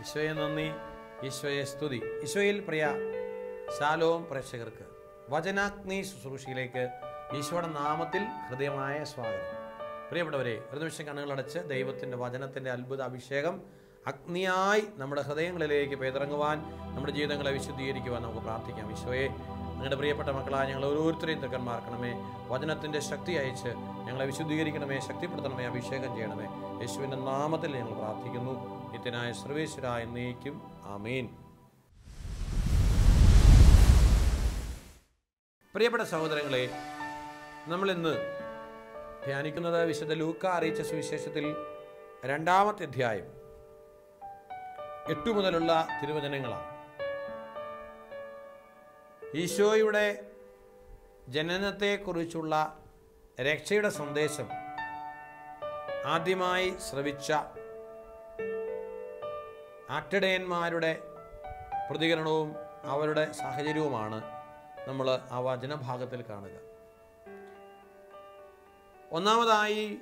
ഈശോയെ നന്ദി. ഈശോയെ സ്തുതി. ഈശോയിൽ പ്രിയ ശാലോം പ്രേക്ഷകർക്ക്. വചനാഗ്നി ശുശ്രൂഷയിലേക്ക് ഈശോയുടെ നാമത്തിൽ ഹൃദയമായ സ്വാഗതം. പ്രിയപ്പെട്ടവരെ ഒരു നിമിഷം കണ്ണുകളടച്ച് ദൈവത്തിന്റെ വചനത്തിന്റെ അത്ഭുത അഭിഷേകം അഗ്നിയായി നമ്മുടെ ഹൃദയങ്ങളിലേക്ക് പേതിറങ്ങുവാൻ നമ്മുടെ ജീവിതങ്ങളെ വിശുദ്ധീകരിക്കുവാൻ നമുക്ക് പ്രാർത്ഥിക്കാം. ഈശോയെ നിങ്ങളുടെ പ്രിയപ്പെട്ട മക്കളായ ഞങ്ങൾ ഓരോരുത്തരെയും തൃക്കന്മാർക്കണമേ. വചനത്തിന്റെ ശക്തി അയച്ച് ഞങ്ങളെ വിശുദ്ധീകരിക്കണമേ ശക്തിപ്പെടുത്തണമേ അഭിഷേകം ചെയ്യണമേ. യേശുവിന്റെ നാമത്തിൽ ഞങ്ങൾ പ്രാർത്ഥിക്കുന്നു. നിത്യനായ സർവേശ്വരായ എന്നേക്കും. ആമീൻ. പ്രിയപ്പെട്ട സഹോദരങ്ങളെ നമ്മൾ ഇന്ന് ധ്യാനിക്കുന്നത് വിശുദ്ധ ലൂക്ക അറിയിച്ച സുവിശേഷത്തിൽ രണ്ടാമത്തെ അധ്യായം എട്ടു മുതലുള്ള തിരുവചനങ്ങളാണ്. ഈശോയുടെ ജനനത്തെക്കുറിച്ചുള്ള രക്ഷയുടെ സന്ദേശം ആദ്യമായി ശ്രവിച്ച ആക്ടഡയന്മാരുടെ പ്രതികരണവും അവരുടെ സാഹചര്യവുമാണ് നമ്മൾ ആ വചനഭാഗത്തിൽ കാണുക. ഒന്നാമതായി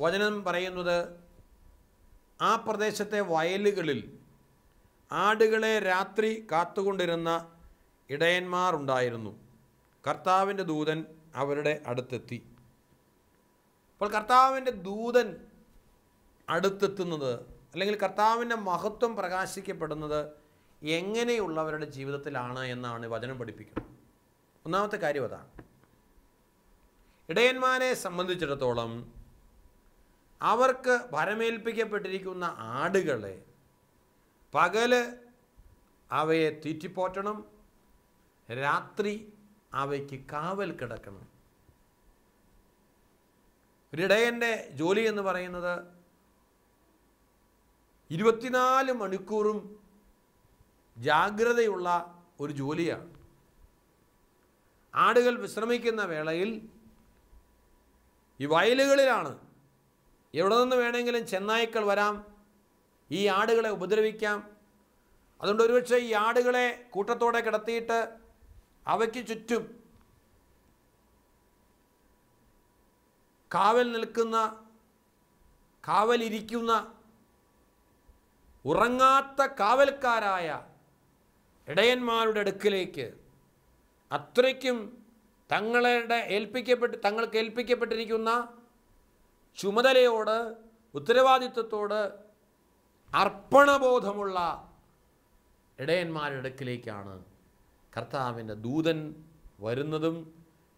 വചനം പറയുന്നത് ആ പ്രദേശത്തെ വയലുകളിൽ ആടുകളെ രാത്രി കാത്തുകൊണ്ടിരുന്ന ഇടയന്മാർ ഉണ്ടായിരുന്നു. കർത്താവിന്റെ ദൂതൻ അവരുടെ അടുത്തെത്തി. അപ്പോൾ കർത്താവിന്റെ ദൂതൻ അടുത്തെത്തുന്നത് അല്ലെങ്കിൽ കർത്താവിന്റെ മഹത്വം പ്രകാശിക്കപ്പെടുന്നത് എങ്ങനെയുള്ളവരുടെ ജീവിതത്തിലാണ് എന്നാണ് വചനം പഠിപ്പിക്കുന്നത്. ഒന്നാമത്തെ കാര്യം അതാണ്. ഇടയന്മാരെ സംബന്ധിച്ചിടത്തോളം അവർക്ക് ഭരമേൽപ്പിക്കപ്പെട്ടിരിക്കുന്ന ആടുകളെ പകൽ അവയെ തീറ്റിപ്പോറ്റണം രാത്രി അവയ്ക്ക് കാവൽ കിടക്കണം. ഒരിടയന്റെ ജോലി എന്ന് പറയുന്നത് ഇരുപത്തിനാല് മണിക്കൂറും ജാഗ്രതയുള്ള ഒരു ജോലിയാണ്. ആടുകൾ വിശ്രമിക്കുന്ന വേളയിൽ ഈ വയലുകളിലാണ്. എവിടെ നിന്ന് വേണമെങ്കിലും ചെന്നായ്ക്കൾ വരാം. ഈ ആടുകളെ ഉപദ്രവിക്കാം. അതുകൊണ്ട് ഒരുപക്ഷെ ഈ ആടുകളെ കൂട്ടത്തോടെ കിടത്തിയിട്ട് അവയ്ക്ക് ചുറ്റും കാവൽ നിൽക്കുന്ന കാവലിരിക്കുന്ന ഉറങ്ങാത്ത കാവൽക്കാരായ ഇടയന്മാരുടെ അടുക്കിലേക്ക് അത്രയ്ക്കും തങ്ങളുടെ ഏൽപ്പിക്കപ്പെട്ട് തങ്ങൾക്ക് ഏൽപ്പിക്കപ്പെട്ടിരിക്കുന്ന ചുമതലയോട് ഉത്തരവാദിത്വത്തോട് അർപ്പണബോധമുള്ള ഇടയന്മാരുടെ അടുക്കിലേക്കാണ് കർത്താവിന്റെ ദൂതൻ വരുന്നതും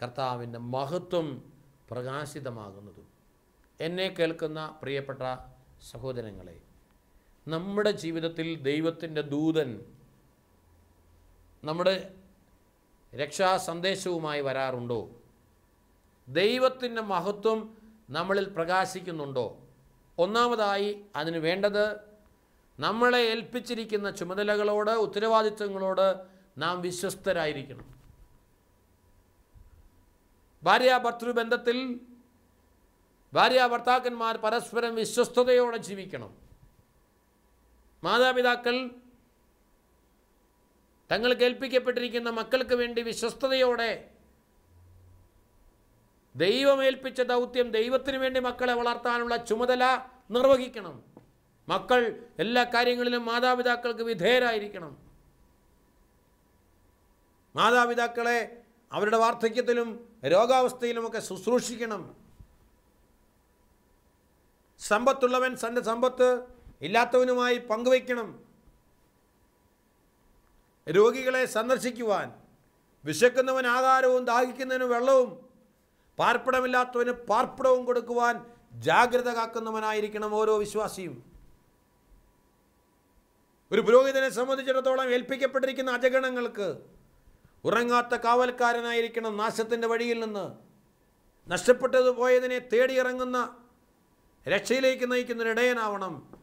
കർത്താവിന്റെ മഹത്വം പ്രകാശിതമാകുന്നതും. എന്നെ കേൾക്കുന്ന പ്രിയപ്പെട്ട സഹോദരങ്ങളെ നമ്മുടെ ജീവിതത്തിൽ ദൈവത്തിന്റെ ദൂതൻ നമ്മുടെ രക്ഷാ സന്ദേശവുമായി വരാറുണ്ടോ? ദൈവത്തിന്റെ മഹത്വം നമ്മളിൽ പ്രകാശിക്കുന്നുണ്ടോ? ഒന്നാമതായി അതിന് വേണ്ടത് നമ്മളെ ഏൽപ്പിച്ചിരിക്കുന്ന ചുമതലകളോട് ഉത്തരവാദിത്വങ്ങളോട് നാം വിശ്വസ്തരായിരിക്കണം. ഭാര്യ ഭർത്തൃബന്ധത്തിൽ ഭാര്യ ഭർത്താക്കന്മാർ പരസ്പരം വിശ്വസ്തയോടെ ജീവിക്കണം. മാതാപിതാക്കൾ തങ്ങൾക്ക് കേൾപ്പിക്കപ്പെട്ടിരിക്കുന്ന മക്കൾക്ക് വേണ്ടി വിശ്വസ്തയോടെ ദൈവമേൽപ്പിച്ച ദൗത്യം ദൈവത്തിന് വേണ്ടി മക്കളെ വളർത്താനുള്ള ചുമതല നിർവഹിക്കണം. മക്കൾ എല്ലാ കാര്യങ്ങളിലും മാതാപിതാക്കൾക്ക് വിധേയരായിരിക്കണം. മാതാപിതാക്കളെ അവരുടെ വാർദ്ധക്യത്തിലും രോഗാവസ്ഥയിലുമൊക്കെ ശുശ്രൂഷിക്കണം. സമ്പത്തുള്ളവൻ തന്റെ സമ്പത്ത് ഇല്ലാത്തവനുമായി പങ്കുവയ്ക്കണം. രോഗികളെ സന്ദർശിക്കുവാൻ വിശക്കുന്നവൻ ആഹാരവും ദാഹിക്കുന്നതിന് വെള്ളവും പാർപ്പിടമില്ലാത്തവന് പാർപ്പിടവും കൊടുക്കുവാൻ ജാഗ്രത കാക്കുന്നവനായിരിക്കണം ഓരോ വിശ്വാസിയും. ഒരു പുരോഹിതനെ സംബന്ധിച്ചിടത്തോളം ഏൽപ്പിക്കപ്പെട്ടിരിക്കുന്ന അജഗണങ്ങൾക്ക് ഉറങ്ങാത്ത കാവൽക്കാരനായിരിക്കണം നാശത്തിന്റെ വഴിയിൽ നിന്ന്. നഷ്ടപ്പെട്ടത് പോയതിനെ തേടിയിറങ്ങുന്ന രക്ഷയിലേക്ക് നയിക്കുന്നൊരിടയനാവണം.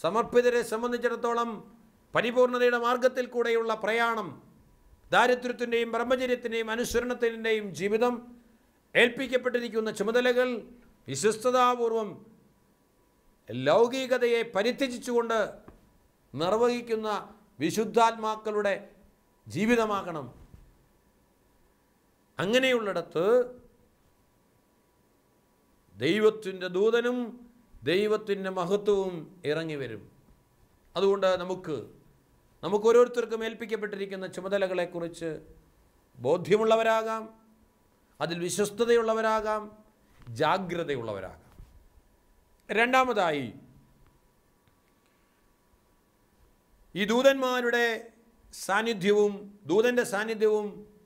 സമർപ്പിതരെ സംബന്ധിച്ചിടത്തോളം പരിപൂർണതയുടെ മാർഗത്തിൽ കൂടെയുള്ള പ്രയാണം ദാരിദ്ര്യത്തിന്റെയും ബ്രഹ്മചര്യത്തിന്റെയും അനുസരണത്തിന്റെയും ജീവിതം ഏൽപ്പിക്കപ്പെട്ടിരിക്കുന്ന ചുമതലകൾ വിശ്വസ്തതാപൂർവം ലൗകികതയെ പരിത്യജിച്ചുകൊണ്ട് നിർവഹിക്കുന്ന വിശുദ്ധാത്മാക്കളുടെ ജീവിതമാകണം. അങ്ങനെയുള്ളിടത്ത് ദൈവത്തിന്റെ ദൂതനും ദൈവത്തിന്റെ മഹത്വവും ഇറങ്ങി വരും. അതുകൊണ്ട് നമുക്ക് നമുക്ക് ഓരോരുത്തർക്കും ഏൽപ്പിക്കപ്പെട്ടിരിക്കുന്ന ചുമതലകളെക്കുറിച്ച് ബോധ്യമുള്ളവരാകാം അതിൽ വിശ്വസ്തതയുള്ളവരാകാം ജാഗ്രതയുള്ളവരാകാം. രണ്ടാമതായി ഈ ദൂതന്മാരുടെ സാന്നിധ്യവും ദൂതന്റെ സാന്നിധ്യവും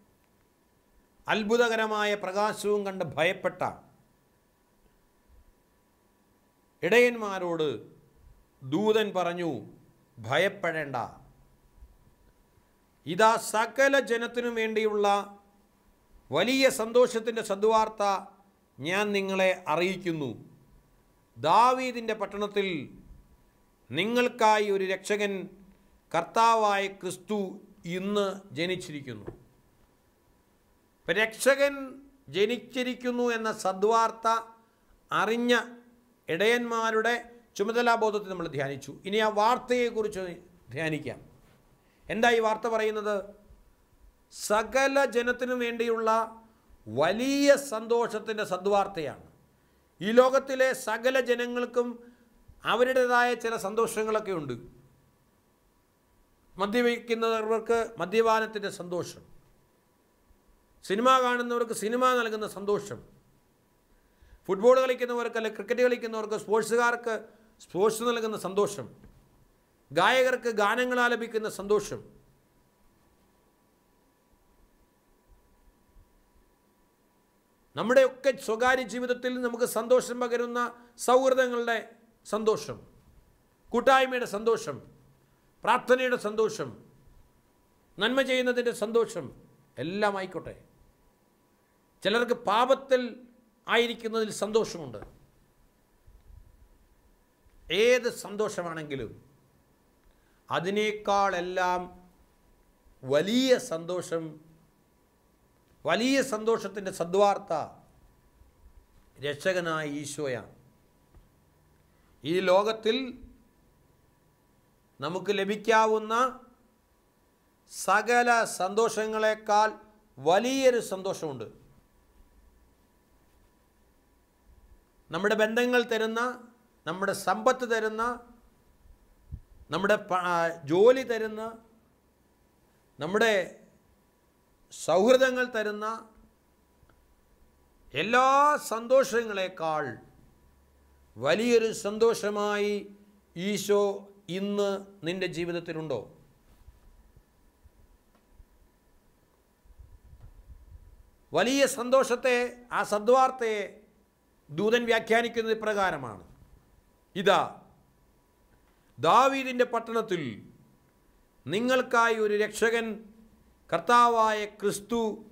അത്ഭുതകരമായ പ്രകാശവും കണ്ട് ഭയപ്പെട്ട ഇടയന്മാരോട് ദൂതൻ പറഞ്ഞു ഭയപ്പെടേണ്ട. ഇതാ സകല ജനത്തിനും വേണ്ടിയുള്ള വലിയ സന്തോഷത്തിന്റെ സദ്വാർത്ത ഞാൻ നിങ്ങളെ അറിയിക്കുന്നു. ദാവീദിന്റെ പട്ടണത്തിൽ നിങ്ങൾക്കായി ഒരു രക്ഷകൻ കർത്താവായ ക്രിസ്തു ഇന്ന് ജനിച്ചിരിക്കുന്നു. രക്ഷകൻ ജനിച്ചിരിക്കുന്നു എന്ന സദ്വാർത്ത അറിഞ്ഞ ഇടയന്മാരുടെ ചുമതലാബോധത്തെ നമ്മൾ ധ്യാനിച്ചു. ഇനി ആ വാർത്തയെക്കുറിച്ച് ധ്യാനിക്കാം. എന്താ ഈ വാർത്ത പറയുന്നത്? സകല ജനത്തിനു വേണ്ടിയുള്ള വലിയ സന്തോഷത്തിന്റെ സദ്വാർത്തയാണ്. ഈ ലോകത്തിലെ സകല ജനങ്ങൾക്കും അവരുടേതായ ചില സന്തോഷങ്ങളൊക്കെ ഉണ്ട്. മദ്യപിക്കുന്നവർക്ക് മദ്യപാനത്തിന്റെ സന്തോഷം. സിനിമ കാണുന്നവർക്ക് സിനിമ നൽകുന്ന സന്തോഷം. ഫുട്ബോൾ കളിക്കുന്നവർക്ക് അല്ലെങ്കിൽ ക്രിക്കറ്റ് കളിക്കുന്നവർക്ക് സ്പോർട്സുകാർക്ക് സ്പോർട്സ് നൽകുന്ന സന്തോഷം. ഗായകർക്ക് ഗാനങ്ങൾ ആലപിക്കുന്ന സന്തോഷം. നമ്മുടെയൊക്കെ സ്വകാര്യ ജീവിതത്തിൽ നമുക്ക് സന്തോഷം പകരുന്ന സൗഹൃദങ്ങളുടെ സന്തോഷം. കൂട്ടായ്മയുടെ സന്തോഷം. പ്രാർത്ഥനയുടെ സന്തോഷം. നന്മ ചെയ്യുന്നതിന്റെ സന്തോഷം. എല്ലാം ആയിക്കോട്ടെ. ചിലർക്ക് പാപത്തിൽ ആയിരിക്കുന്നതിൽ സന്തോഷമുണ്ട്. ഏത് സന്തോഷമാണെങ്കിലും അതിനേക്കാളെല്ലാം വലിയ സന്തോഷം വലിയ സന്തോഷത്തിന്റെ സദ്വാർത്ത രക്ഷകനായ ഈശോയാണ്. ഈ ലോകത്തിൽ നമുക്ക് ലഭിക്കാവുന്ന സകല സന്തോഷങ്ങളെക്കാൾ വലിയൊരു സന്തോഷമുണ്ട്. നമ്മുടെ ബന്ധങ്ങൾ തരുന്ന നമ്മുടെ സമ്പത്ത് തരുന്ന നമ്മുടെ ജോലി തരുന്ന നമ്മുടെ സൗഹൃദങ്ങൾ തരുന്ന എല്ലാ സന്തോഷങ്ങളെക്കാൾ വലിയൊരു സന്തോഷമായി ഈശോ ഇന്ന് നിന്റെ ജീവിതത്തിലുണ്ടോ? വലിയ സന്തോഷത്തെ ആ സദ്വാർത്തയെ ദൂതൻ വ്യാഖ്യാനിക്കുന്നത് ഇപ്രകാരമാണ്. ഇതാ ദാവീദിന്റെ പട്ടണത്തിൽ നിങ്ങൾക്കായി ഒരു രക്ഷകൻ കർത്താവായ ക്രിസ്തു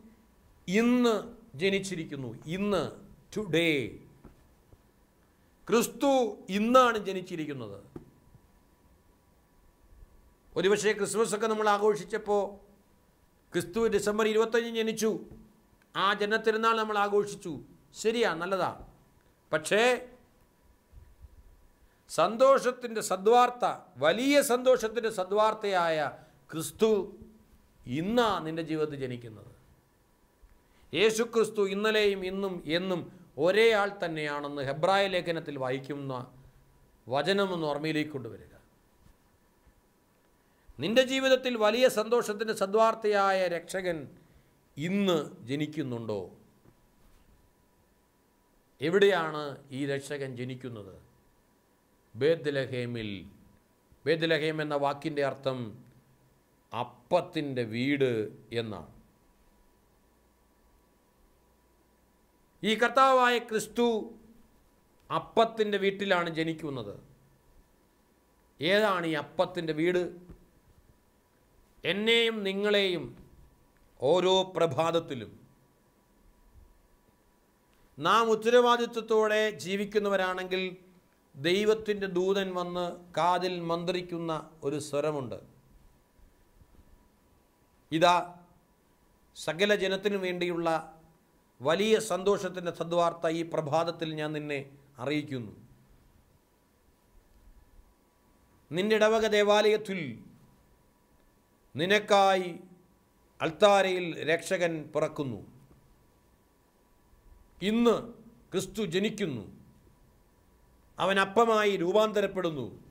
ഇന്ന് ജനിച്ചിരിക്കുന്നു. ഇന്ന് ടുഡേ ക്രിസ്തു ഇന്നാണ് ജനിച്ചിരിക്കുന്നത്. ഒരുപക്ഷെ ക്രിസ്മസ് ഒക്കെ നമ്മൾ ആഘോഷിച്ചപ്പോൾ ക്രിസ്തു ഡിസംബർ ഇരുപത്തഞ്ച് ജനിച്ചു. ആ ജനത്തിരുന്നാൾ നമ്മൾ ആഘോഷിച്ചു. ശരിയാ നല്ലതാ. പക്ഷേ സന്തോഷത്തിന്റെ സദ്വാർത്ത വലിയ സന്തോഷത്തിന്റെ സദ്വാർത്തയായ ക്രിസ്തു ഇന്നാ നിന്റെ ജീവിതത്തിൽ ജനിക്കുന്നത്. യേശു ക്രിസ്തു ഇന്നലെയും ഇന്നും എന്നും ഒരേ ആൾ തന്നെയാണെന്ന് ഹെബ്രായ ലേഖനത്തിൽ വായിക്കുന്ന വചനമെന്ന് ഓർമ്മയിലേക്ക് കൊണ്ടുവരിക. നിന്റെ ജീവിതത്തിൽ വലിയ സന്തോഷത്തിന്റെ സദ്വാർത്തയായ രക്ഷകൻ ഇന്ന് ജനിക്കുന്നുണ്ടോ? എവിടെയാണ് ഈ രക്ഷകൻ ജനിക്കുന്നത്? ബേദ്ലഹേമിൽ ബേദ്ലഹേം എന്ന വാക്കിന്റെ അർത്ഥം അപ്പത്തിന്റെ വീട് എന്നാണ്. ഈ കർത്താവായ ക്രിസ്തു അപ്പത്തിന്റെ വീട്ടിലാണ് ജനിക്കുന്നത്. ഏതാണ് ഈ അപ്പത്തിന്റെ വീട്? എന്നെയും നിങ്ങളെയും ഓരോ പ്രഭാതത്തിലും നാം ഉത്തരവാദിത്വത്തോടെ ജീവിക്കുന്നവരാണെങ്കിൽ ദൈവത്തിന്റെ ദൂതൻ വന്ന് കാതിൽ മന്ത്രിക്കുന്ന ഒരു സ്വരമുണ്ട്. ഇതാ സകല ജനത്തിനു വേണ്ടിയുള്ള വലിയ സന്തോഷത്തിന്റെ സദ്വാർത്ത ഈ പ്രഭാതത്തിൽ ഞാൻ നിന്നെ അറിയിക്കുന്നു. നിന്റെ ഇടവക ദേവാലയത്തിൽ നിനക്കായി അൾത്താരയിൽ രക്ഷകൻ പിറക്കുന്നു. ഇന്ന് ക്രിസ്തു ജനിക്കുന്നു. അവൻ അപ്പമായി രൂപാന്തരപ്പെടുന്നു.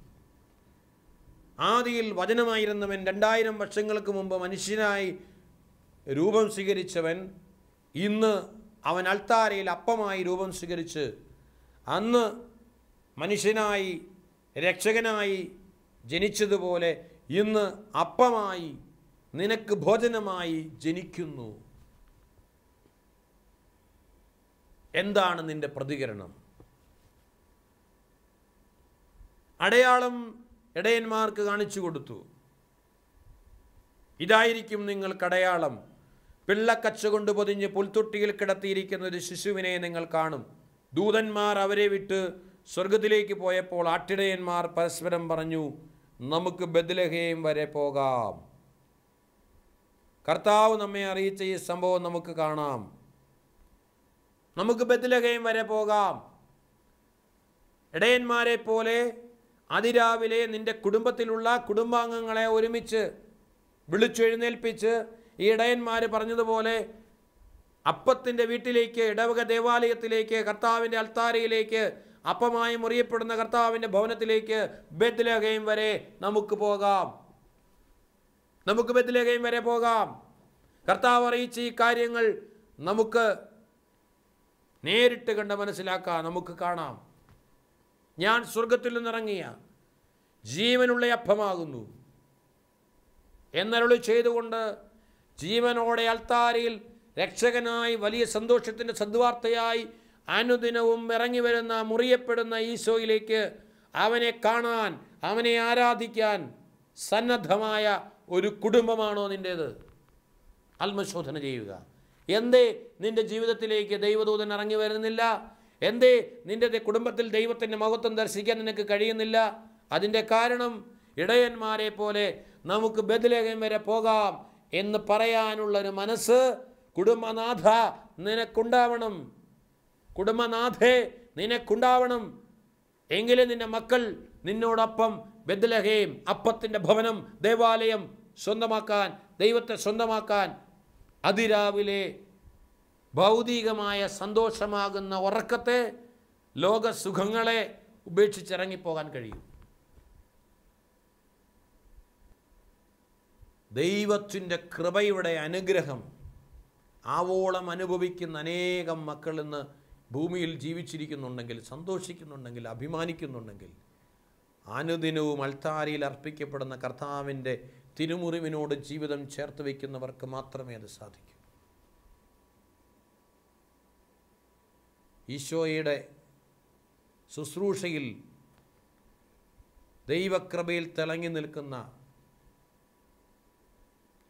ആദിയിൽ വചനമായിരുന്നവൻ രണ്ടായിരം വർഷങ്ങൾക്ക് മുമ്പ് മനുഷ്യനായി രൂപം സ്വീകരിച്ചവൻ ഇന്ന് അവൻ അൾത്താരയിൽ അപ്പമായി രൂപം സ്വീകരിച്ച് അന്ന് മനുഷ്യനായി രക്ഷകനായി ജനിച്ചതുപോലെ ഇന്ന് അപ്പമായി നിനക്ക് ഭോജനമായി ജനിക്കുന്നു. എന്താണ് നിന്റെ പ്രതികരണം? അടയാളം ഇടയന്മാർക്ക് കാണിച്ചു കൊടുത്തു. ഇതായിരിക്കും നിങ്ങൾക്ക് അടയാളം പിള്ളക്കച്ച കൊണ്ട് പൊതിഞ്ഞ് പുൽത്തൊട്ടിയിൽ കിടത്തിയിരിക്കുന്ന ഒരു ശിശുവിനെ നിങ്ങൾ കാണും. ദൂതന്മാർ അവരെ വിട്ട് സ്വർഗത്തിലേക്ക് പോയപ്പോൾ ആട്ടിടയന്മാർ പരസ്പരം പറഞ്ഞു നമുക്ക് ബദലഹേം വരെ പോകാം. കർത്താവ് നമ്മെ അറിയിച്ച ഈ സംഭവം നമുക്ക് കാണാം. നമുക്ക് ബദലഹേം വരെ പോകാം. ഇടയന്മാരെ പോലെ അതിരാവിലെ നിന്റെ കുടുംബത്തിലുള്ള കുടുംബാംഗങ്ങളെ ഒരുമിച്ച് വിളിച്ചെഴുന്നേൽപ്പിച്ച് ഈ ഇടയന്മാർ പറഞ്ഞതുപോലെ അപ്പത്തിന്റെ വീട്ടിലേക്ക് ഇടവക ദേവാലയത്തിലേക്ക് കർത്താവിന്റെ അൽത്താരയിലേക്ക് അപ്പമായി മുറിയപ്പെടുന്ന കർത്താവിന്റെ ഭവനത്തിലേക്ക് ബദ്ലഹയും വരെ നമുക്ക് പോകാം. നമുക്ക് ബദ്ലഹയും വരെ പോകാം. കർത്താവ് അറിയിച്ച ഈ കാര്യങ്ങൾ നമുക്ക് നേരിട്ട് കണ്ട് മനസ്സിലാക്കാം നമുക്ക് കാണാം. ഞാൻ സ്വർഗത്തിൽ നിന്നിറങ്ങിയ ജീവനുള്ള അപ്പമാകുന്നു. എന്നരുളി ചെയ്തുകൊണ്ട് ജീവനോടെ അൾത്താരയിൽ രക്ഷകനായി വലിയ സന്തോഷത്തിന്റെ സദ്വാർത്തയായി അനുദിനവും ഇറങ്ങി വരുന്ന മുറിയപ്പെടുന്ന ഈശോയിലേക്ക് അവനെ കാണാൻ അവനെ ആരാധിക്കാൻ സന്നദ്ധമായ ഒരു കുടുംബമാണോ നിന്റേത്? ആത്മശോധന ചെയ്യുക. എന്തേ നിന്റെ ജീവിതത്തിലേക്ക് ദൈവദൂതൻ ഇറങ്ങി വരുന്നില്ല? എന്തേ നിന്റെ കുടുംബത്തിൽ ദൈവത്തിന്റെ മഹത്വം ദർശിക്കാൻ നിനക്ക് കഴിയുന്നില്ല? അതിന്റെ കാരണം ഇടയന്മാരെ പോലെ നമുക്ക് ബദലേഖം വരെ പോകാം എന്ന് പറയാനുള്ളൊരു മനസ്സ് കുടുംബനാഥ നിനക്കുണ്ടാവണം. കുടുംബനാഥേ നിനക്കുണ്ടാവണം. എങ്കിലും നിന്റെ മക്കൾ നിന്നോടൊപ്പം ബദലഹയും അപ്പത്തിന്റെ ഭവനം ദേവാലയം സ്വന്തമാക്കാൻ ദൈവത്തെ സ്വന്തമാക്കാൻ അതിരാവിലെ ഭൗതികമായ സന്തോഷമാകുന്ന ഉറക്കത്തെ ലോകസുഖങ്ങളെ ഉപേക്ഷിച്ചിറങ്ങിപ്പോകാൻ കഴിയും. ദൈവത്തിന്റെ കൃപയുടെ അനുഗ്രഹം ആവോളം അനുഭവിക്കുന്ന അനേകം മക്കൾ ഇന്ന് ഭൂമിയിൽ ജീവിച്ചിരിക്കുന്നുണ്ടെങ്കിൽ സന്തോഷിക്കുന്നുണ്ടെങ്കിൽ അഭിമാനിക്കുന്നുണ്ടെങ്കിൽ അനുദിനവും അൾത്താരിയിൽ അർപ്പിക്കപ്പെടുന്ന കർത്താവിന്റെ തിരുമുറിവിനോട് ജീവിതം ചേർത്ത് വയ്ക്കുന്നവർക്ക് മാത്രമേ അത് സാധിക്കൂ. ഈശോയുടെ ശുശ്രൂഷയിൽ ദൈവക്രമയിൽ തിളങ്ങി നിൽക്കുന്ന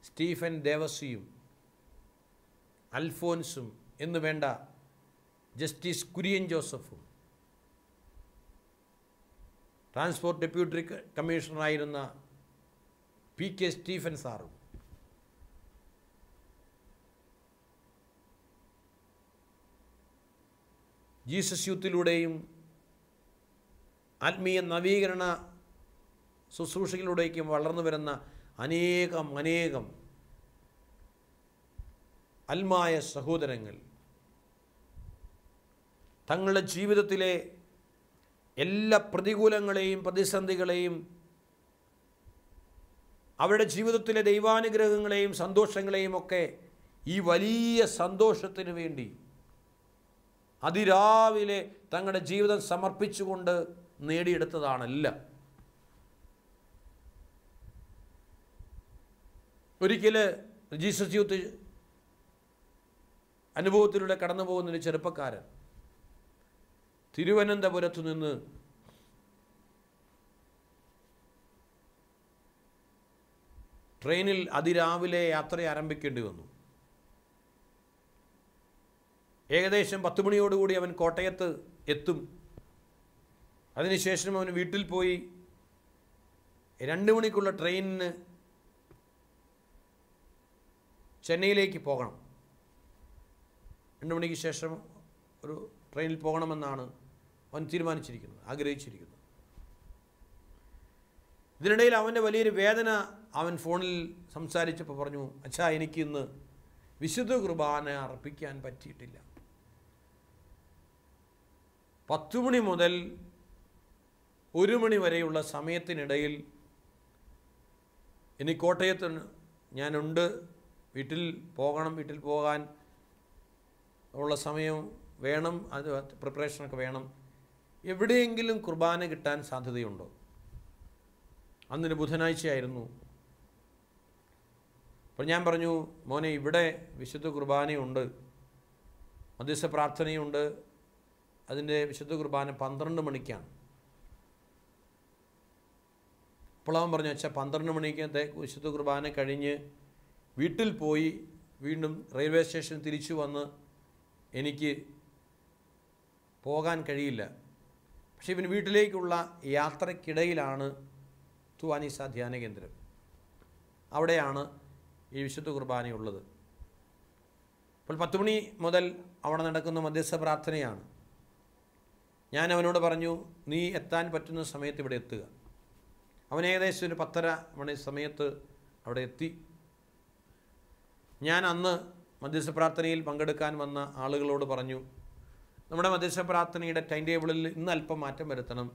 സ്റ്റീഫൻ ദേവസിയും അൽഫോൻസും എന്നു വേണ്ട ജസ്റ്റിസ് കുര്യൻ ജോസഫും ട്രാൻസ്പോർട്ട് ഡെപ്യൂട്ടി കമ്മീഷണറായിരുന്ന പി കെ സ്റ്റീഫൻ സാറും ജീസസ് യൂത്തിലൂടെയും ആത്മീയ നവീകരണ ശുശ്രൂഷയിലൂടെയും വളർന്നു വരുന്ന അനേകം അനേകം അൽമായ സഹോദരങ്ങൾ തങ്ങളുടെ ജീവിതത്തിലെ എല്ലാ പ്രതികൂലങ്ങളെയും പ്രതിസന്ധികളെയും അവരുടെ ജീവിതത്തിലെ ദൈവാനുഗ്രഹങ്ങളെയും സന്തോഷങ്ങളെയും ഒക്കെ ഈ വലിയ സന്തോഷത്തിന് വേണ്ടി അതിരാവിലെ തങ്ങളുടെ ജീവിതം സമർപ്പിച്ചുകൊണ്ട് നേടിയെടുത്തതാണല്ല. ഒരിക്കൽ ജീസസ് യൂത്ത് അനുഭവത്തിലൂടെ കടന്നു പോകുന്ന ഒരു ചെറുപ്പക്കാരൻ തിരുവനന്തപുരത്തു നിന്ന് ട്രെയിനിൽ അതിരാവിലെ യാത്ര ആരംഭിക്കേണ്ടി വന്നു. ഏകദേശം പത്ത് മണിയോടുകൂടി അവൻ കോട്ടയത്ത് എത്തും. അതിനുശേഷം അവൻ വീട്ടിൽ പോയി രണ്ട് മണിക്കുള്ള ട്രെയിനിന് ചെന്നൈയിലേക്ക് പോകണം. രണ്ട് മണിക്ക് ശേഷം ഒരു ട്രെയിനിൽ പോകണമെന്നാണ് അവൻ തീരുമാനിച്ചിരിക്കുന്നത് ആഗ്രഹിച്ചിരിക്കുന്നത്. ഇതിനിടയിൽ അവന്റെ വലിയൊരു വേദന അവൻ ഫോണിൽ സംസാരിച്ചപ്പോൾ പറഞ്ഞു അച്ഛാ എനിക്കിന്ന് വിശുദ്ധ കുർബാന അർപ്പിക്കാൻ പറ്റിയിട്ടില്ല. പത്തു മണി മുതൽ ഒരു മണി വരെയുള്ള സമയത്തിനിടയിൽ ഇനി കോട്ടയത്ത് ഞാനുണ്ട്. വീട്ടിൽ പോകണം വീട്ടിൽ പോകാൻ ഉള്ള സമയം വേണം അത് പ്രിപ്പറേഷനൊക്കെ വേണം. എവിടെയെങ്കിലും കുർബാന കിട്ടാൻ സാധ്യതയുണ്ടോ? അന്നൊരു ബുധനാഴ്ചയായിരുന്നു. അപ്പോൾ ഞാൻ പറഞ്ഞു മോനെ ഇവിടെ വിശുദ്ധ കുർബാനയുണ്ട്. മധ്യസ്ഥ പ്രാർത്ഥനയുണ്ട്. അതിന്റെ വിശുദ്ധ കുർബാന പന്ത്രണ്ട് മണിക്കാണ്. അപ്പോൾ അവൻ പറഞ്ഞു വെച്ചാൽ പന്ത്രണ്ട് മണിക്കത്തെ വിശുദ്ധ കുർബാന കഴിഞ്ഞ് വീട്ടിൽ പോയി വീണ്ടും റെയിൽവേ സ്റ്റേഷൻ തിരിച്ചു വന്ന് എനിക്ക് പോകാൻ കഴിയില്ല. പക്ഷേ ഇവന് വീട്ടിലേക്കുള്ള യാത്രക്കിടയിലാണ് തുവാനീസ ധ്യാന കേന്ദ്രം. അവിടെയാണ് ഈ വിശുദ്ധ കുർബാനയുള്ളത്. അപ്പോൾ പത്ത് മണി മുതൽ അവിടെ നടക്കുന്ന മധ്യസ്ഥ പ്രാർത്ഥനയാണ്. ഞാൻ അവനോട് പറഞ്ഞു നീ എത്താൻ പറ്റുന്ന സമയത്ത് ഇവിടെ എത്തുക. അവൻ ഏകദേശം ഒരു പത്തര മണി സമയത്ത് അവിടെ എത്തി. ഞാൻ അന്ന് മധ്യസ്ഥ പ്രാർത്ഥനയിൽ പങ്കെടുക്കാൻ വന്ന ആളുകളോട് പറഞ്ഞു നമ്മുടെ മധ്യസ്ഥ പ്രാർത്ഥനയുടെ ടൈം ടേബിളിൽ ഇന്ന് അല്പം മാറ്റം വരുത്തണം.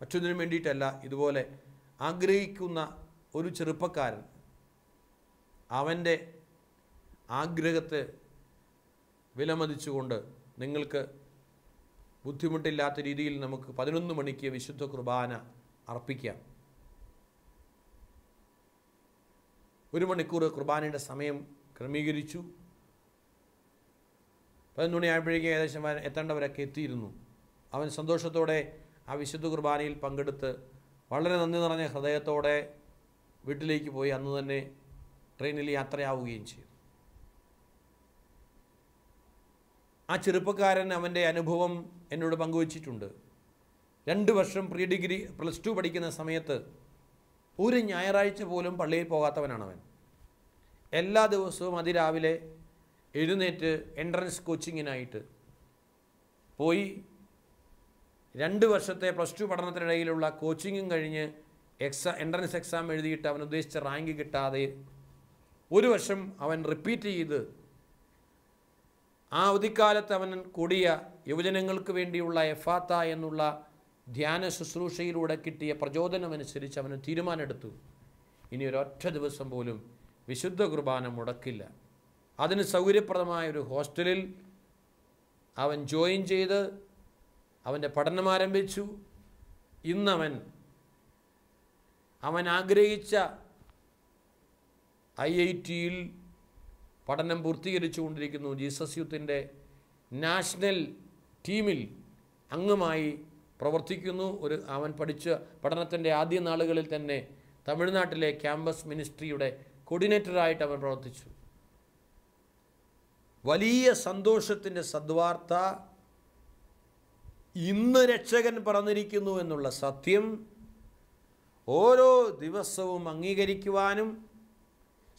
മറ്റൊന്നിനും വേണ്ടിയിട്ടല്ല ഇതുപോലെ ആഗ്രഹിക്കുന്ന ഒരു ചെറുപ്പക്കാരൻ അവന്റെ ആഗ്രഹത്തെ വിലമതിച്ചുകൊണ്ട് നിങ്ങൾക്ക് ബുദ്ധിമുട്ടില്ലാത്ത രീതിയിൽ നമുക്ക് പതിനൊന്ന് മണിക്ക് വിശുദ്ധ കുർബാന അർപ്പിക്കാം. ഒരു മണിക്കൂർ കുർബാനയുടെ സമയം ക്രമീകരിച്ചു. പതിനൊന്ന് മണിയായപ്പോഴേക്കും ഏകദേശം വരെ എത്തേണ്ടവരൊക്കെ എത്തിയിരുന്നു. അവൻ സന്തോഷത്തോടെ ആ വിശുദ്ധ കുർബാനയിൽ പങ്കെടുത്ത് വളരെ നന്ദി നിറഞ്ഞ ഹൃദയത്തോടെ വീട്ടിലേക്ക് പോയി അന്ന് തന്നെ ട്രെയിനിൽ യാത്രയാവുകയും ചെയ്തു. ആ ചെറുപ്പക്കാരൻ അവന്റെ അനുഭവം എന്നോട് പങ്കുവച്ചിട്ടുണ്ട്. രണ്ട് വർഷം പ്രീ ഡിഗ്രി പ്ലസ് ടു പഠിക്കുന്ന സമയത്ത് ഒരു ഞായറാഴ്ച പോലും പള്ളിയിൽ പോകാത്തവനാണ് അവൻ എല്ലാ ദിവസവും അതിരാവിലെ എഴുന്നേറ്റ് എൻട്രൻസ് കോച്ചിങ്ങിനായിട്ട് പോയി രണ്ട് വർഷത്തെ പ്ലസ് ടു പഠനത്തിനിടയിലുള്ള കോച്ചിങ്ങും കഴിഞ്ഞ് എക്സാം എൻട്രൻസ് എക്സാം എഴുതിയിട്ട് അവൻ ഉദ്ദേശിച്ച റാങ്ക് കിട്ടാതെ ഒരു വർഷം അവൻ റിപ്പീറ്റ് ചെയ്ത് ആ അവധിക്കാലത്ത് അവൻ കൂടിയ യുവജനങ്ങൾക്ക് വേണ്ടിയുള്ള എഫാത്ത എന്നുള്ള ധ്യാന ശുശ്രൂഷയിലൂടെ കിട്ടിയ പ്രചോദനമനുസരിച്ച് അവന് തീരുമാനമെടുത്തു. ഇനി ഒരൊറ്റ ദിവസം പോലും വിശുദ്ധ കുർബാന മുടക്കില്ല. അതിന് സൗകര്യപ്രദമായ ഒരു ഹോസ്റ്റലിൽ അവൻ ജോയിൻ ചെയ്ത് അവന്റെ പഠനം ആരംഭിച്ചു. ഇന്നവൻ അവൻ ആഗ്രഹിച്ച ഐ ഐ ടിയിൽ പഠനം പൂർത്തീകരിച്ചുകൊണ്ടിരിക്കുന്നു. ജീസസ് യൂത്തിന്റെ നാഷണൽ ടീമിൽ അംഗമായി പ്രവർത്തിക്കുന്നു. ഒരു അവൻ പഠിച്ച പഠനത്തിന്റെ ആദ്യ നാളുകളിൽ തന്നെ തമിഴ്നാട്ടിലെ ക്യാമ്പസ് മിനിസ്ട്രിയുടെ കോർഡിനേറ്ററായിട്ട് അവൻ പ്രവർത്തിച്ചു. വലിയ സന്തോഷത്തിന്റെ സദ്വാർത്ത ഇന്ന് രക്ഷകൻ പറഞ്ഞിരിക്കുന്നു എന്നുള്ള സത്യം ഓരോ ദിവസവും അംഗീകരിക്കുവാനും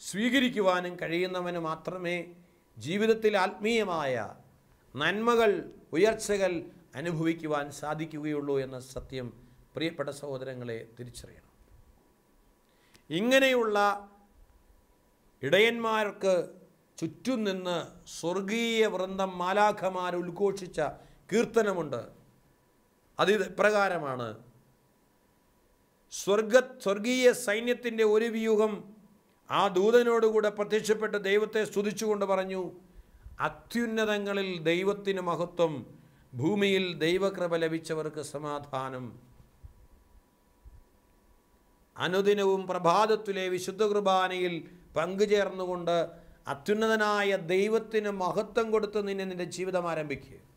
സ്വീകരിക്കുവാനും കഴിയുന്നവന് മാത്രമേ ജീവിതത്തിൽ ആത്മീയമായ നന്മകൾ ഉയർച്ചകൾ അനുഭവിക്കുവാൻ സാധിക്കുകയുള്ളൂ എന്ന സത്യം പ്രിയപ്പെട്ട സഹോദരങ്ങളെ തിരിച്ചറിയണം. ഇങ്ങനെയുള്ള ഇടയന്മാർക്ക് ചുറ്റും നിന്ന് സ്വർഗീയ വൃന്ദം മാലാഖമാർ ഉദ്ഘോഷിച്ച കീർത്തനമുണ്ട്. അത് പ്രകാരമാണ് സ്വർഗ സ്വർഗീയ സൈന്യത്തിന്റെ ഒരു വ്യൂഹം ആ ദൂതനോടുകൂടെ പ്രത്യക്ഷപ്പെട്ട് ദൈവത്തെ സ്തുതിച്ചുകൊണ്ട് പറഞ്ഞു അത്യുന്നതങ്ങളിൽ ദൈവത്തിന് മഹത്വം ഭൂമിയിൽ ദൈവകൃപ ലഭിച്ചവർക്ക് സമാധാനം. അനുദിനവും പ്രഭാതത്തിലെ വിശുദ്ധ കുർബാനയിൽ പങ്കുചേർന്നുകൊണ്ട് അത്യുന്നതനായ ദൈവത്തിന് മഹത്വം കൊടുത്ത് നിന്നെ നിന്റെ ജീവിതം ആരംഭിക്കുക.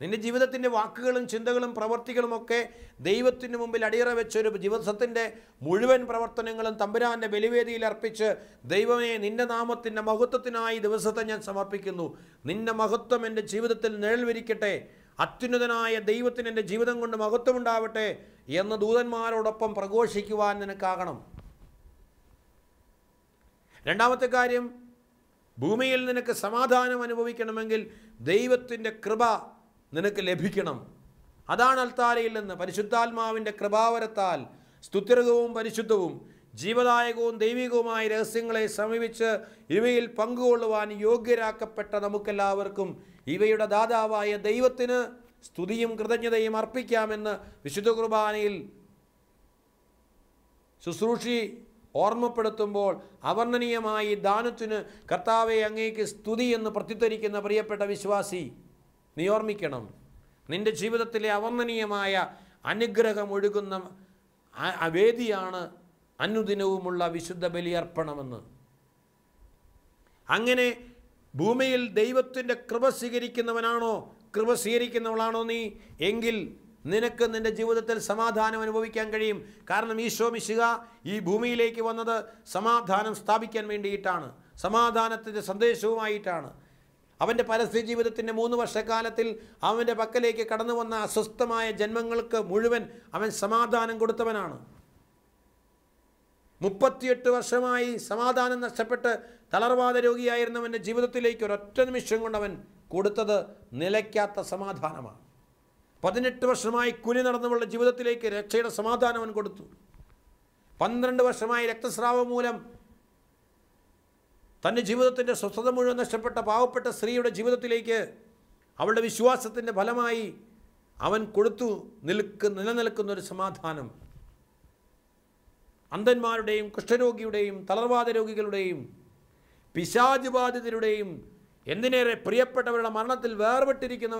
നിന്റെ ജീവിതത്തിന്റെ വാക്കുകളും ചിന്തകളും പ്രവർത്തികളും ഒക്കെ ദൈവത്തിന് മുമ്പിൽ അടിയറ വെച്ചൊരു ദിവസത്തിന്റെ മുഴുവൻ പ്രവർത്തനങ്ങളും തമ്പുരാന്റെ ബലിവേദിയിൽ അർപ്പിച്ച് ദൈവമേ നിന്റെ നാമത്തിന്റെ മഹത്വത്തിനായി ദിവസത്തെ ഞാൻ സമർപ്പിക്കുന്നു. നിന്റെ മഹത്വം എന്റെ ജീവിതത്തിൽ നിഴൽ വിരിക്കട്ടെ അത്യുന്നതനായ ദൈവത്തിന് എന്റെ ജീവിതം കൊണ്ട് മഹത്വമുണ്ടാവട്ടെ എന്ന് ദൂതന്മാരോടൊപ്പം പ്രഘോഷിക്കുവാൻ നിനക്കാകണം. രണ്ടാമത്തെ കാര്യം ഭൂമിയിൽ നിനക്ക് സമാധാനം അനുഭവിക്കണമെങ്കിൽ ദൈവത്തിന്റെ കൃപ നിനക്ക് ലഭിക്കണം. അതാണ് അൽത്താരയിൽ നിന്ന് പരിശുദ്ധാത്മാവിന്റെ കൃപാവരത്താൽ സ്തുത്യർഹവും പരിശുദ്ധവും ജീവദായകവും ദൈവികവുമായ രഹസ്യങ്ങളെ സമീപിച്ച് ഇവയിൽ പങ്കുകൊള്ളുവാൻ യോഗ്യരാക്കപ്പെട്ട നമുക്കെല്ലാവർക്കും ഇവയുടെ ദാതാവായ ദൈവത്തിന് സ്തുതിയും കൃതജ്ഞതയും അർപ്പിക്കാമെന്ന് വിശുദ്ധ കുർബാനയിൽ ശുശ്രൂഷി ഓർമ്മപ്പെടുത്തുമ്പോൾ അവർണനീയമായി ദാനത്തിന് കർത്താവെ അങ്ങേക്ക് സ്തുതി എന്ന് പ്രത്യുത്തരിക്കുന്ന പ്രിയപ്പെട്ട വിശ്വാസി നീ ഓർമ്മിക്കണം നിന്റെ ജീവിതത്തിലെ അവർണനീയമായ അനുഗ്രഹം ഒഴുകുന്ന ആ- ആ വേദിയാണ് അനുദിനവുമുള്ള വിശുദ്ധ ബലിയർപ്പണമെന്ന്. അങ്ങനെ ഭൂമിയിൽ ദൈവത്തിന്റെ കൃപ സ്വീകരിക്കുന്നവനാണോ കൃപ സ്വീകരിക്കുന്നവളാണോ നീ? എങ്കിൽ നിനക്ക് നിന്റെ ജീവിതത്തിൽ സമാധാനം അനുഭവിക്കാൻ കഴിയും. കാരണം ഈശോ മിശിക ഈ ഭൂമിയിലേക്ക് വന്നത് സമാധാനം സ്ഥാപിക്കാൻ വേണ്ടിയിട്ടാണ്. സമാധാനത്തിന്റെ സന്ദേശവുമായിട്ടാണ്. അവന്റെ പരസ്യ ജീവിതത്തിന്റെ മൂന്ന് വർഷക്കാലത്തിൽ അവന്റെ പക്കലേക്ക് കടന്നു വന്ന അസ്വസ്ഥമായ ജന്മങ്ങൾക്ക് മുഴുവൻ അവൻ സമാധാനം കൊടുത്തവനാണ്. മുപ്പത്തിയെട്ട് വർഷമായി സമാധാനം നഷ്ടപ്പെട്ട് തളർവാദ രോഗിയായിരുന്നവന്റെ ജീവിതത്തിലേക്ക് ഒരൊറ്റ നിമിഷം കൊണ്ട് അവൻ കൊടുത്തത് നിലയ്ക്കാത്ത സമാധാനമാണ്. പതിനെട്ട് വർഷമായി കുനി നടന്നവളുടെ ജീവിതത്തിലേക്ക് രക്ഷയുടെ സമാധാനം അവൻ കൊടുത്തു. പന്ത്രണ്ട് വർഷമായി രക്തസ്രാവം മൂലം തന്റെ ജീവിതത്തിന്റെ സ്വസ്ഥത മുഴുവൻ നഷ്ടപ്പെട്ട പാവപ്പെട്ട സ്ത്രീയുടെ ജീവിതത്തിലേക്ക് അവളുടെ വിശ്വാസത്തിന്റെ ഫലമായി അവൻ കൊടുത്തു നിൽക്ക് നിലനിൽക്കുന്ന ഒരു സമാധാനം. അന്ധന്മാരുടെയും കുഷ്ഠരോഗിയുടെയും തളർവാദ രോഗികളുടെയും പിശാചുബാധിതരുടെയും എന്തിനേറെ പ്രിയപ്പെട്ടവരുടെ മരണത്തിൽ വേർപെട്ടിരിക്കുന്ന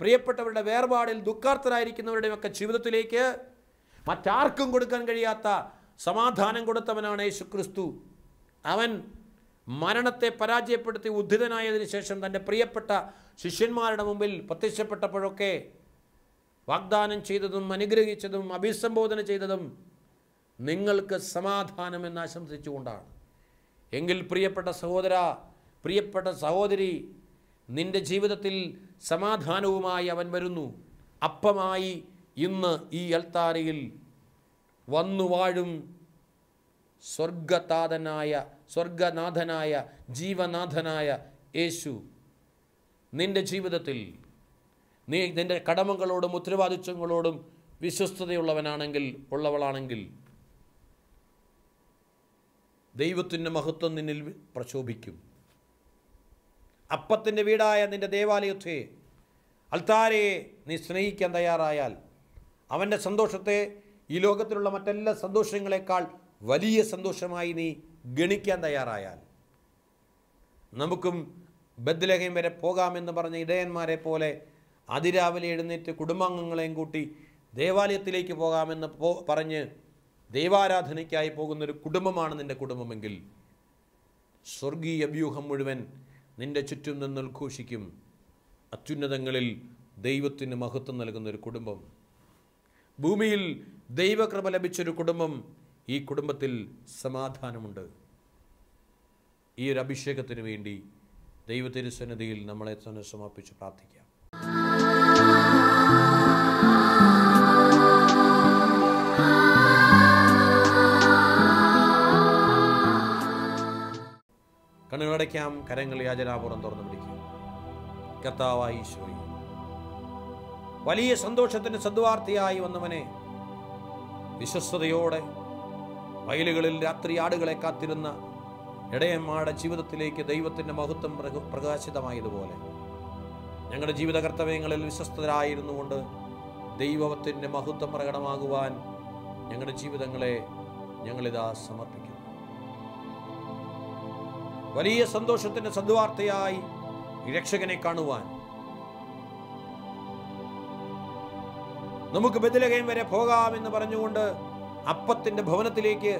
പ്രിയപ്പെട്ടവരുടെ വേർപാടിൽ ദുഃഖാർത്ഥരായിരിക്കുന്നവരുടെയും ഒക്കെ ജീവിതത്തിലേക്ക് മറ്റാർക്കും കൊടുക്കാൻ കഴിയാത്ത സമാധാനം കൊടുത്തവനാണ് യേശു ക്രിസ്തു അവൻ മരണത്തെ പരാജയപ്പെടുത്തി ഉദ്ധിതനായതിനു ശേഷം തന്റെ പ്രിയപ്പെട്ട ശിഷ്യന്മാരുടെ മുമ്പിൽ പ്രത്യക്ഷപ്പെട്ടപ്പോഴൊക്കെ വാഗ്ദാനം ചെയ്തതും അനുഗ്രഹിച്ചതും അഭിസംബോധന ചെയ്തതും നിങ്ങൾക്ക് സമാധാനം എന്ന് ആശംസിച്ചുകൊണ്ടാണ്. എങ്കിൽ പ്രിയപ്പെട്ട സഹോദര പ്രിയപ്പെട്ട സഹോദരി നിന്റെ ജീവിതത്തിൽ സമാധാനവുമായി അവൻ വരുന്നു. അപ്പമായി ഇന്ന് ഈ അൽത്താരയിൽ വന്നു വാഴും സ്വർഗതാതനായ സ്വർഗനാഥനായ ജീവനാഥനായ യേശു നിന്റെ ജീവിതത്തിൽ നീ നിന്റെ കടമകളോടും ഉത്തരവാദിത്വങ്ങളോടും വിശ്വസ്തതയുള്ളവനാണെങ്കിൽ ഉള്ളവളാണെങ്കിൽ ദൈവത്തിന്റെ മഹത്വം നിന്നിൽ പ്രശോഭിക്കും. അപ്പത്തിന്റെ വീടായ നിന്റെ ദേവാലയത്തെ അൽത്താരയെ നീ സ്നേഹിക്കാൻ തയ്യാറായാൽ അവന്റെ സന്തോഷത്തെ ഈ ലോകത്തിലുള്ള മറ്റെല്ലാ സന്തോഷങ്ങളെക്കാൾ വലിയ സന്തോഷമായി നീ ഗണിക്കാൻ തയ്യാറായാൽ നമുക്കും ബദ്ലഹയും വരെ പോകാമെന്ന് പറഞ്ഞ ഇടയന്മാരെ പോലെ അതിരാവിലെ എഴുന്നേറ്റ് കുടുംബാംഗങ്ങളെയും കൂട്ടി ദേവാലയത്തിലേക്ക് പോകാമെന്ന് പോ പറഞ്ഞ് ദൈവാരാധനയ്ക്കായി പോകുന്നൊരു കുടുംബമാണ് നിന്റെ കുടുംബമെങ്കിൽ സ്വർഗീയ വ്യൂഹം മുഴുവൻ നിന്റെ ചുറ്റും നിന്ന് ഉദ്ഘോഷിക്കും അത്യുന്നതങ്ങളിൽ ദൈവത്തിന് മഹത്വം നൽകുന്നൊരു കുടുംബം. ഭൂമിയിൽ ദൈവകൃപ ലഭിച്ചൊരു കുടുംബം ഈ കുടുംബത്തിൽ സമാധാനമുണ്ട്. ഈ ഒരു അഭിഷേകത്തിന് വേണ്ടി ദൈവത്തിരുസന്നിധിയിൽ നമ്മളെ തന്നെ സമർപ്പിച്ച് പ്രാർത്ഥിക്കാം. കണ്ണുകളടയ്ക്കാം കരങ്ങൾ യാചനാപുറം തുറന്നു പിടിക്കും. കർത്താവായി വലിയ സന്തോഷത്തിന് സദ്വാർത്ഥിയായി വന്നവനെ വിശ്വസ്തയോടെ വയലുകളിൽ രാത്രി ആടുകളെ കാത്തിരുന്ന ഇടയന്മാരുടെ ജീവിതത്തിലേക്ക് ദൈവത്തിന്റെ മഹത്വം പ്രക- പ്രകാശിതമായതുപോലെ. ഞങ്ങളുടെ ജീവിത കർത്തവ്യങ്ങളിൽ വിശ്വസ്തരായിരുന്നുകൊണ്ട് ദൈവത്തിന്റെ മഹത്വം പ്രകടമാകുവാൻ ഞങ്ങളുടെ ജീവിതങ്ങളെ ഞങ്ങളിതാ സമർപ്പിക്കുന്നു. വലിയ സന്തോഷത്തിന്റെ സദ്വാർത്തയായി രക്ഷകനെ കാണുവാൻ നമുക്ക് ബദലകയും വരെ പോകാമെന്ന് പറഞ്ഞുകൊണ്ട് അപ്പത്തിന്റെ ഭവനത്തിലേക്ക്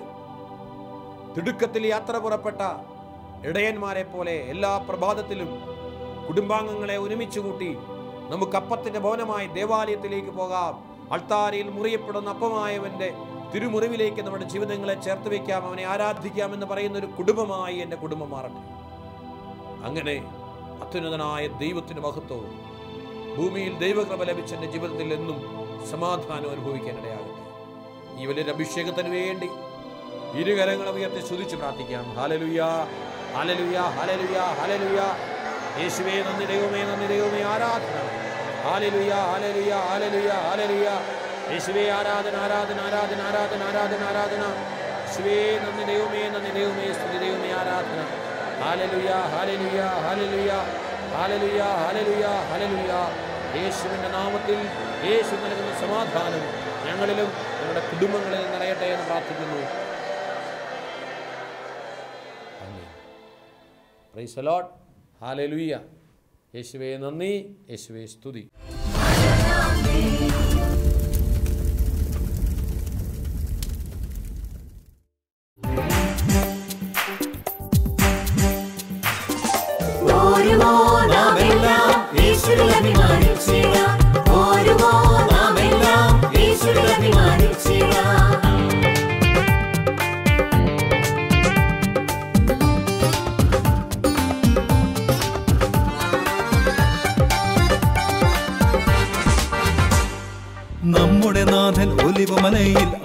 തിടുക്കത്തിൽ യാത്ര പുറപ്പെട്ട ഇടയന്മാരെ പോലെ എല്ലാ പ്രഭാതത്തിലും കുടുംബാംഗങ്ങളെ ഒരുമിച്ച് കൂട്ടി നമുക്ക് അപ്പത്തിന്റെ ഭവനമായി ദേവാലയത്തിലേക്ക് പോകാം. അൾത്താരയിൽ മുറിയപ്പെടുന്ന അപ്പമായവന്റെ തിരുമുറിവിലേക്ക് നമ്മുടെ ജീവിതങ്ങളെ ചേർത്ത് വയ്ക്കാം അവനെ ആരാധിക്കാം എന്ന് പറയുന്ന ഒരു കുടുംബമായി എന്റെ കുടുംബം മാറട്ടെ. അങ്ങനെ അത്യുന്നതനായ ദൈവത്തിന് മഹത്വവും ഭൂമിയിൽ ദൈവകൃപ ലഭിച്ച എന്റെ ജീവിതത്തിൽ എന്നും സമാധാനം അനുഭവിക്കാൻ ഇടയാകട്ടെ. ഈ വലിയൊരു അഭിഷേകത്തിന് വേണ്ടി ഇരുകരങ്ങളും ഉയർത്തി ശുദ്ധിച്ച് പ്രാർത്ഥിക്കാം. ഹാലലുയ ഹാലലുയ ഹാലലുയ ഹാലലുയ യേശുവേ നന്ദി ദൈവമേ നന്ദി ദൈവമേ ആരാധന. ഹാലലുയ ഹാലലുയ ഹാലലുയ ഹാലലുയ യേശുവേ ആരാധന ആരാധന ആരാധന ആരാധന ആരാധന ആരാധന. യേശുവേ നന്ദി ദൈവമേ നന്ദി ദൈവമേ സ്തുതി ദൈവമേ ആരാധന. ഹാലലുയ ഹാലലുയ ഹാലലുയ ഹാലലുയ ഹാലലുയ ഹാലലുയ യേശുവിന്റെ നാമത്തിൽ യേശു നൽകുന്ന സമാധാനം ഞങ്ങളിലും ഞങ്ങളുടെ കുടുംബങ്ങളിലും നിറയട്ടെ എന്ന് പ്രാർത്ഥിക്കുന്നു. പ്രൈസ് ഹാലലുയ്യ യേശുവേ നന്ദി. യേശുവേ സ്തുതി. واللي بمنيل